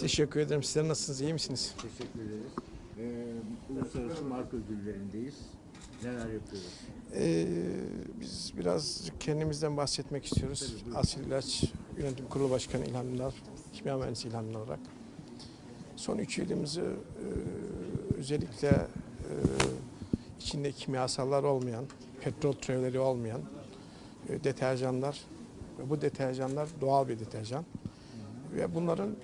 Teşekkür ederim. Sizler nasılsınız? İyi misiniz? Teşekkür ederiz. Ee, Uluslararası Marka Ödülleri'ndeyiz. Neler yapıyoruz? Ee, biz biraz kendimizden bahsetmek istiyoruz. Asil İlaç Yönetim Kurulu Başkanı İlhan Ünal, kimya mühendisi İlhan olarak. Son üç yılımızı e, özellikle e, içinde kimyasallar olmayan, petrol türevleri olmayan e, deterjanlar ve bu deterjanlar doğal bir deterjan. Ve bunların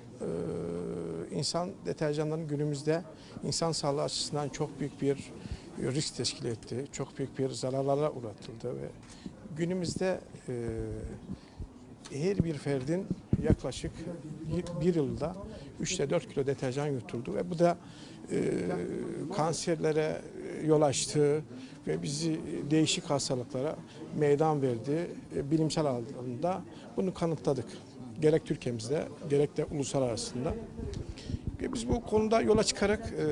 insan deterjanların günümüzde insan sağlığı açısından çok büyük bir risk teşkil etti. Çok büyük bir zararlara uğratıldı ve günümüzde her bir ferdin yaklaşık bir, yılda 3 ile 4 kilo deterjan yutuldu ve bu da e, kanserlere yol açtı ve bizi değişik hastalıklara meydan verdi. E, bilimsel alanda bunu kanıtladık. Gerek Türkiye'mizde gerek de uluslararasında. Ve biz bu konuda yola çıkarak e,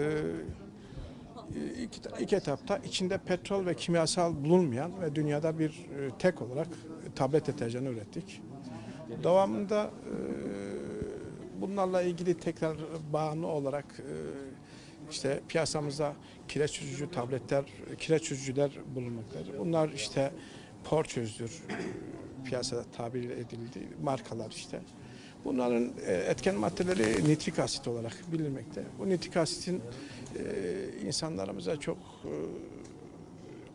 ilk, ilk etapta içinde petrol ve kimyasal bulunmayan ve dünyada bir e, tek olarak tablet deterjanı ürettik. Devamında e, bunlarla ilgili tekrar bağımlı olarak e, işte piyasamızda kireç çözücü tabletler, kireç çözücüler bulunmaktadır. Bunlar işte porçözdür e, piyasada tabir edildi markalar işte. Bunların e, etken maddeleri nitrik asit olarak bilinmekte. Bu nitrik asitin e, insanlarımıza çok e,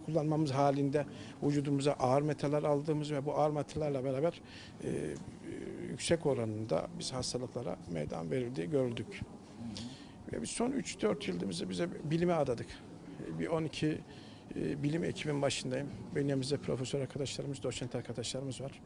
kullanmamız halinde vücudumuza ağır metaller aldığımız ve bu ağır metallerle beraber yüksek oranında biz hastalıklara meydan verildiği gördük. Ve biz son 3-4 yılımızı bize bilime adadık. Bir 12 e, bilim ekibin başındayım. Yanımızda profesör arkadaşlarımız, doçent arkadaşlarımız var.